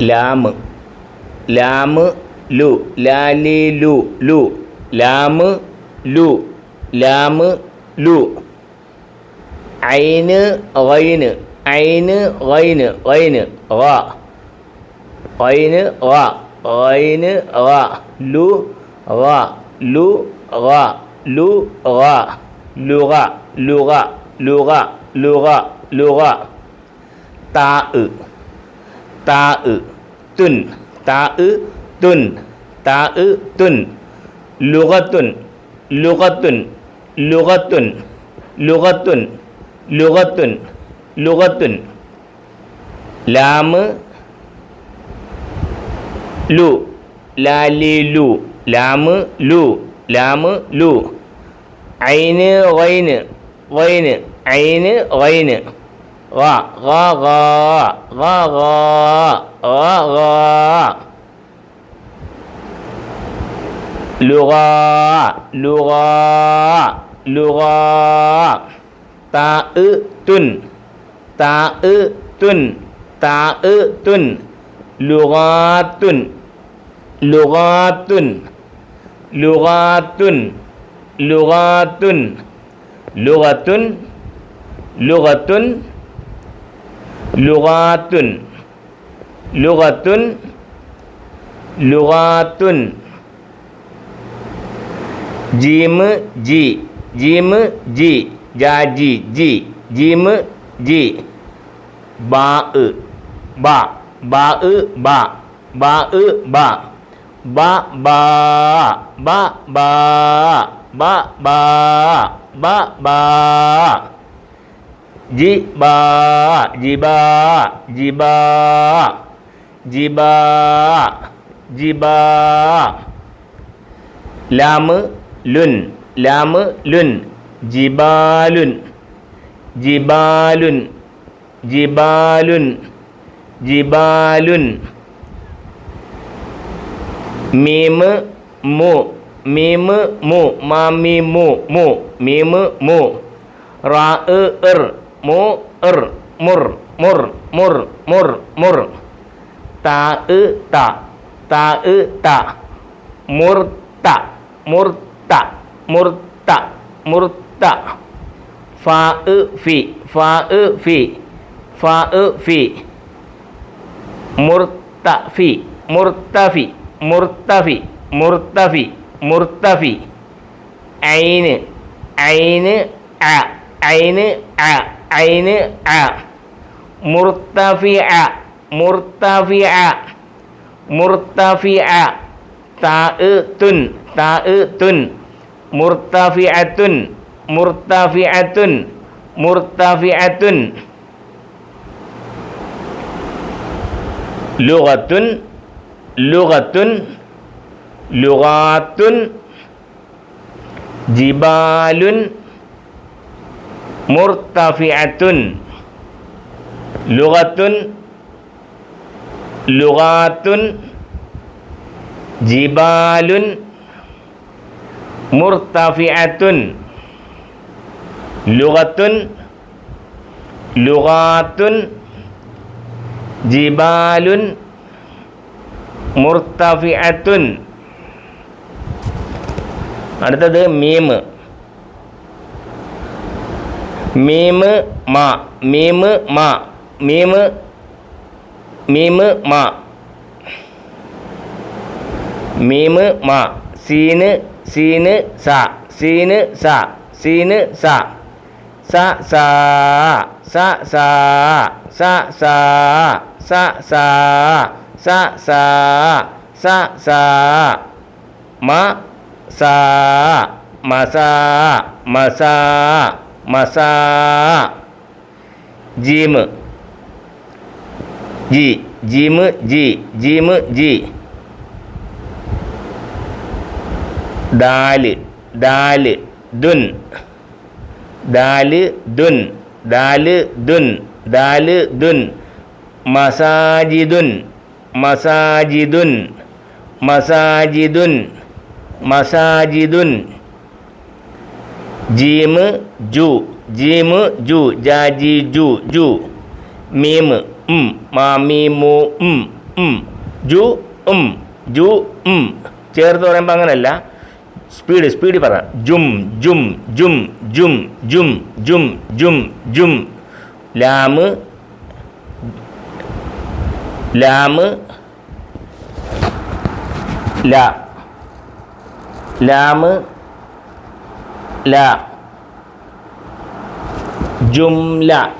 ലാമ്. ലാമ് ലു. ലാലി ലു. ലു. ലാമ് ലു. ലാമ് ലു. ഐന് ഗൈന് ഐന് ഗൈന് ഗൈന് റ ഗൈന് റ ഗൈന് റ ലു റ ലു റ ലു റ ലുറ ലുറ ലുറ ലുറ ലുറ താ താ തുൻ. താ തുൻ. താ തുൻ. ലുഗത്തുൻ. ലുഗത്തുൻ. ലുഗത്തുൻ. ലുഗത്തുൻ. ലുഗത്തുൻ. ലുഗത്തുൻ. ലാമ്. ലു. ലാലി ലു. ലാമ് ലു. ലാമ് ലു. ഐന് ഗൈന് ഗൈന് ഐന് wa ga ga ga ga ga ga. Lura lura lura. Ta e tun ta e tun ta e tun ലുഗാത്തുൻ ലുഗത്തുൻ ലുഗാത്തുൻ ജീമ് ജി ജീമ് ജി ജാജി ജി ജീമ് ജി ബാ ബ ബാ ബ ബാ ബാ ബ ബാ ബ ബാ ബ ബാ ബ ബാ ജിബാ ജിബാ ജിബാ ജിബാ ജിബാ. ലാമ് ലുൻ ലാമ് ലുൻ ജിബാലുൻ ജിബാലുൻ ജിബാലുൻ ജിബാലുൻ. മീമ് മു മീമ് മു മാമി മു മു മീമ് മു റാ ഇർ മു മുർ മുർ മുർ മുർ മുർ താ ഇ ത താ ഇ ത മുർത്ത മുർത്ത മുർത്ത മുർത്ത ഫാ ഇ ഫി ഫാ ഇ ഫി ഫാ ഇ ഫി മുർത്തഫി മുർത്തഫി മുർത്തഫി മുർത്തഫി മുർത്തഫി ഐന് ഐന് അ ഐന് അ ഐന് അ. മുർത്തഫി അ മുർത്തഫി അ മുർത്തഫി അ താ തുൻ താ തുൻ മുർത്തഫി അത്തുൻ മുർത്തഫി അത്തുൻ മുർത്തഫി അത്തുൻ ലുഗത്തുൻ ലുഗത്തുൻ ലുഗാത്തുൻ. ജിബാലുൻ മുർത്തഫിഅത്തുൻ ലുഗത്തുൻ ലുഗാത്തുൻ ജിബാലുൻ മുർത്തഫിഅത്തുൻ ലുഗത്തുൻ ലുഗാത്തുൻ ജിബാലുൻ മുർത്തഫിഅത്തുൻ അടുത്തത് മീമ് மீமு மா மீமு மா மீமு மீமு மா மீமு மா சீனு சீனு சா சீனு சா சீனு சா சா சா சா சா சா சா சா சா சா சா சா சா ம சா மசா மசா മസാ ജീമ് ജി ജീമ് ജി ജീമ് ജി ദാല് ദാല് ദുൻ ദാല് ദുൻ ദാല് ദുൻ ദാല് ദുൻ മസാജിദുൻ മസാജിദുൻ മസാജിദുൻ മസാജിദുൻ ജീമ് ജു ജീമ് ജു ജാജി ജു ജു. മീമ് ഉം. മാമീമു ഉം ഉം. ജു ഉം. ജു ഉം. ചേർത്ത് പറയുമ്പോൾ അങ്ങനെയല്ല സ്പീഡ് സ്പീഡ് പറ. ജും ജും ജും ജും ജും ജും ജും ജും. ലാമ് ലാമ് ലാ. ലാമ് la. Jumla.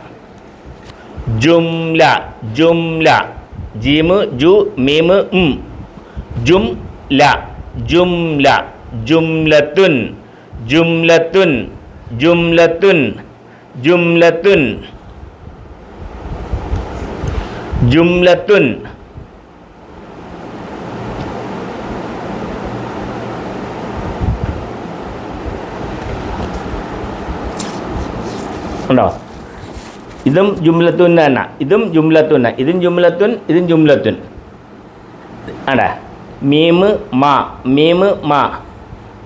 Jumla. Jumla. Jim ju mim m. Jumla. Jumla. Jumlatun jumlatun jumlatun. Jumlatun. Jumlatun, jumlatun. jumlatun. ഉണ്ടോ ഇതും ജുംലത്തുൻ തന്നെ ഇതും ജുംലത്തുൻ ഇതും ജുംലത്തുൻ ഇതും ജുംലത്തുൻ ആടാ മീമ് മാ മീമ് മാ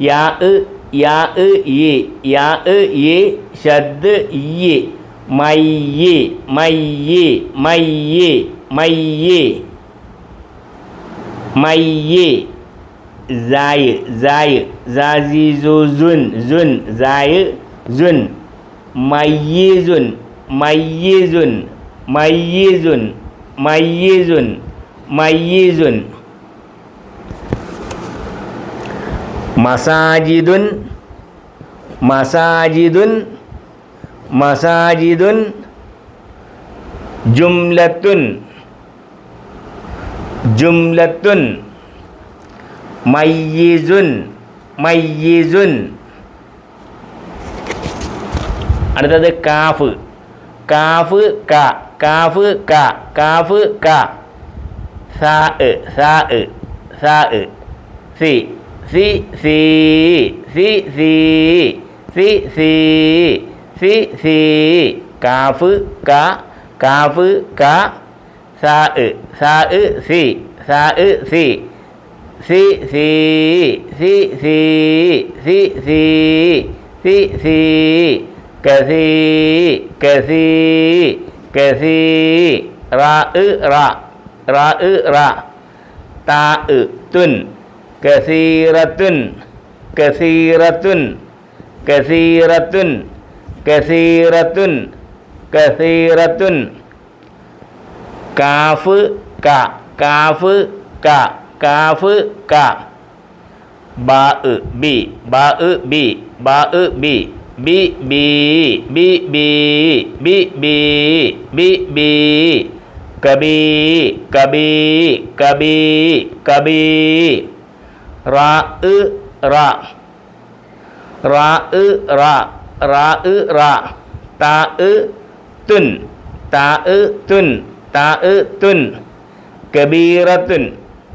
യാ ഇ യാ ഇ ഈ യാ ഇ ഈ ഷദ് ഈ മയ്യ് മയ്യ് മയ്യ് മയ്യ് മയ്യ് Sai Sai സാസിസുൻ Sun Sai Sun mayyizun mayyizun mayyizun mayyizun mayyizun masajidun masajidun masajidun. Jumlatun jumlatun. Mayyizun mayyizun അടുത്തത് കാഫ്. കാഫ് ക. കാഫ് ക. കാഫ് ക. സാ സാ സാ. സി. സി സി. സി സി. സി സി. സി സി. കാഫ് ക. കാഫ് ക. സാ സാ സി. സാ സി. സി സി. സി സി. സി സി. സി സി. कैसी कैसी कैसी रा उ रा रा उ रा ता उ तुन कैसी रतुन कैसी रतुन कैसी रतुन कैसी रतुन कैसी रतुन काफ का काफ का काफ का बा बी बा बी बा बी பிபி பிபி பிபி பிபி கபி கபி கபி கபி ரா உ ரா. ரா உ ரா. ரா உ ரா. தா உ துன். தா உ துன். தா உ துன். கபீரத்துன்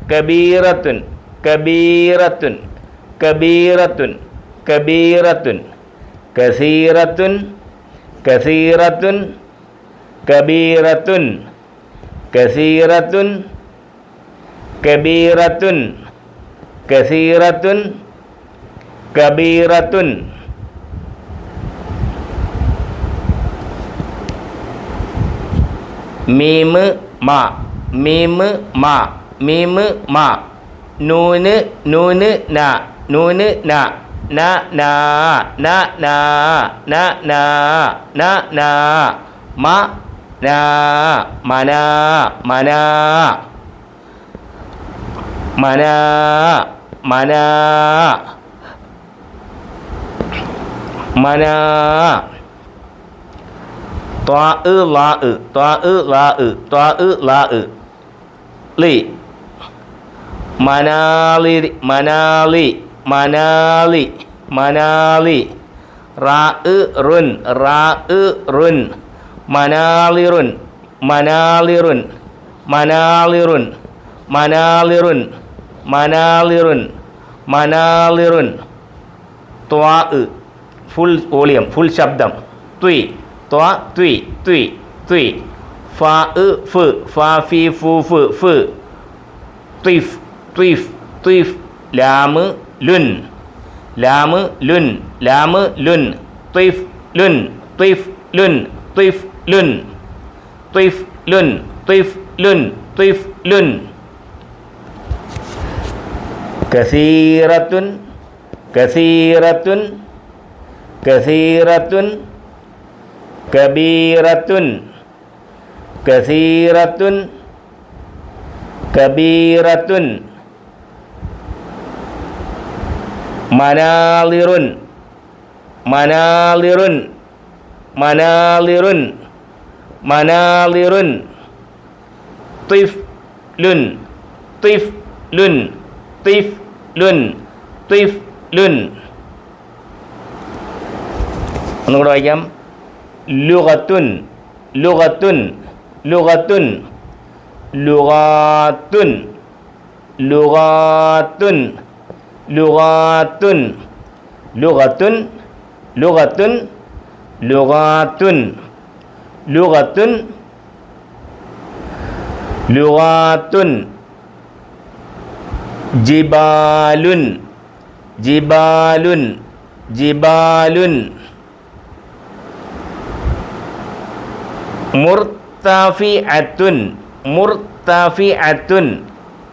கபீரத்துன் கபீரத்துன் கபீரத்துன் கபீரத்துன் കസീറത്തുൻ കസീറത്തുൻ കബീറത്തുൻ കസീറത്തുൻ കബീറത്തുൻ കസീറത്തുൻ കബീറത്തുൻ. മീമ് മാ മീമ് മാ മീമ് മാ. നൂന് നൂന് ന നൂന് ന. นะนานะนานะนานะนามะนามานามานามานามานามานาตัวอึลาอึตัวอึลาอึตัวอึลาอึลิมานาลิมานาลิ മനാളി മനാലി. റാ റുൻ റാ റുൻ മനാളിറുൻ മനാളിറുൻ മനാളിറുൻ മനാളിറുൻ മനാളിറുൻ മനാളിറുൻ ത്വാ ഫുൾ വോളിയം ഫുൾ ശബ്ദം. ത്വി ത്വാ ത്വി ത്വി ത്വി. ഫ ഫ്. ഫ ഫി ഫു ഫ് ഫ്. ത്വിഫ് ത്വിഫ് ത്വിഫ്. ലാമ് ലുൻ. ലാമ് ലുൻ. ലാമ് ലുൻ. ത്വൈഫ് ലുൻ. ത്വൈഫ് ലുൻ. ത്വൈഫ് ലുൻ. ത്വൈഫ് ലുൻ. ത്വൈഫ് ലുൻ. ത്വൈഫ് ലുൻ. കസീറത്തുൻ. കസീറത്തുൻ. കസീറത്തുൻ. കബീറത്തുൻ. കസീറത്തുൻ. കബീറത്തുൻ. മനാലിറുൻ മനാലിറുൻ മനാലിറുൻ മനാലിറുൻ തിഫ്ലുൻ തിഫ്ലുൻ തിഫ്ലുൻ തിഫ്ലുൻ. ഒന്നുകൂടെ വായിക്കാം. ലുഗത്തുൻ ലുഗത്തുൻ ലുഗത്തുൻ ലുഗാത്തുൻ ലുഗാത്തുൻ. لغاتن لغاتن لغاتن لغاتن لغاتن لغاتن جبال جبال جبال. مرتفعة مرتفعة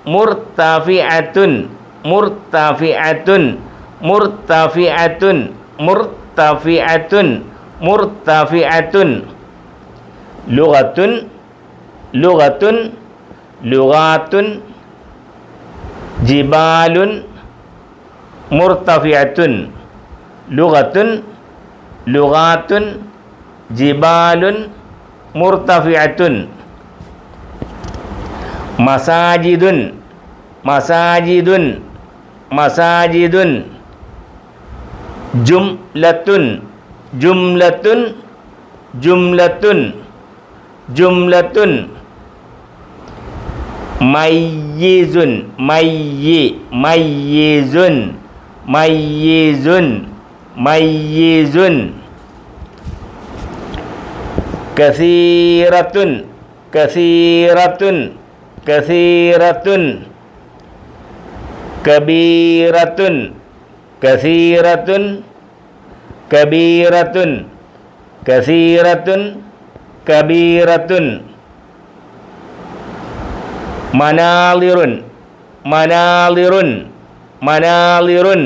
مرتفعة. മുർത്താഫിഅത്തുൻ മുർത്താഫിഅത്തുൻ മുർത്താഫിഅത്തുൻ മുർത്താഫിഅത്തുൻ. ലുഗത്തുൻ ലുഗത്തുൻ ലുഗാത്തുൻ. ജിബാലുൻ മുർത്തഫിയത്തുൻ ലുഗത്തുൻ ലുഗാത്തുൻ. ജിബാലുൻ മുർത്തഫിയത്തുൻ മസാജിദുൻ മസാജിദുൻ. masajidun. Jumlatun. Jumlatun. Jumlatun. Jumlatun. Mayyizun. Mayyi. Mayyizun. Mayyizun. Mayyizun. Kathiratun. Kathiratun. Kathiratun. കബീറത്തുൻ കസീറത്തുൻ കബീറത്തുൻ കസീറത്തുൻ കബീറത്തുൻ. മനാളിറുൻ മനാളിറുൻ മനാളിറുൻ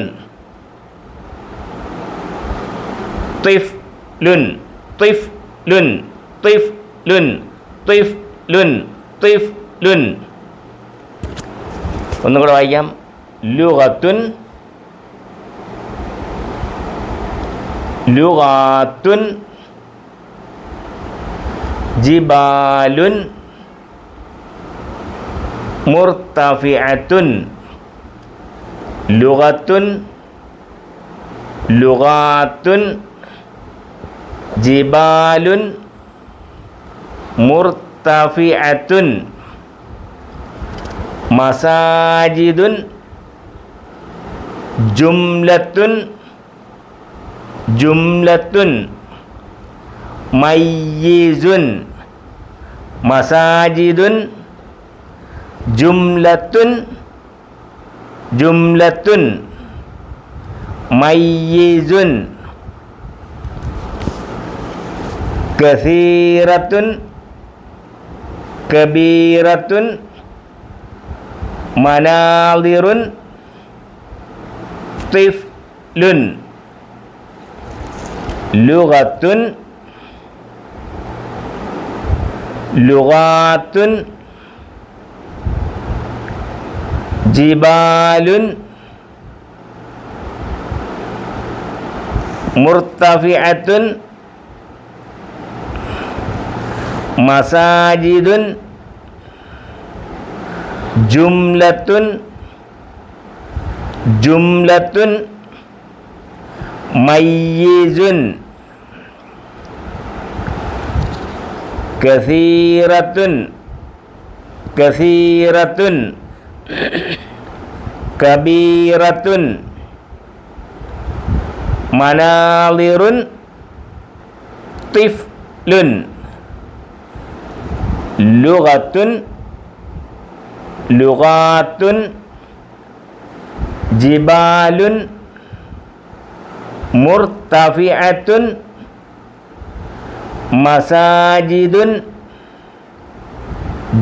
ടിഫ്ലുൻ ടിഫ്ലുൻ ടിഫ്ലുൻ ടിഫ്ലുൻ ടിഫ്ലുൻ ഒന്നുകൂടെ വായിക്കാം. lughatun lughatun jibalun. Murtafi'atun. Lughatun lughatun jibalun. Murtafi'atun. Masajidun jumlatun jumlatun mayyizun masajidun jumlatun jumlatun mayyizun kathiratun kabiratun manalirun Tiflun Lugatun Lugatun Jibalun. Murtafiatun. Masajidun. Jumlatun Jumlatun jumlatun mayyizun. Kathiratun. Kathiratun. Kabiratun. Manalirun. Tiflun. Lugatun, lugatun ജിബാലുൻ മുർത്തഫിഅത്തുൻ മസാജിദുൻ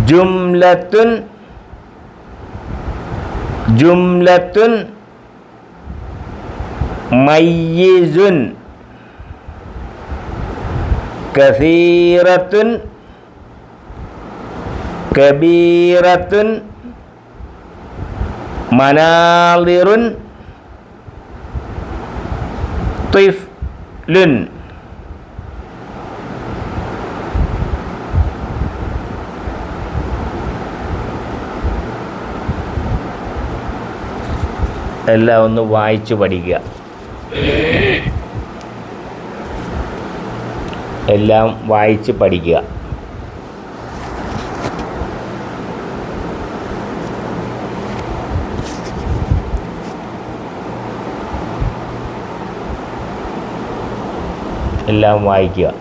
ജുംലത്തുൻ ജുംലത്തുൻ മയ്യിസുൻ കസീറത്തുൻ കബീറത്തുൻ മനാളിറുൻ ത്വിഫ്ലുൻ എല്ലാം ഒന്ന് വായിച്ചു പഠിക്കുക. എല്ലാം വായിച്ച് പഠിക്കുക. എല്ലാം വായിക്കുക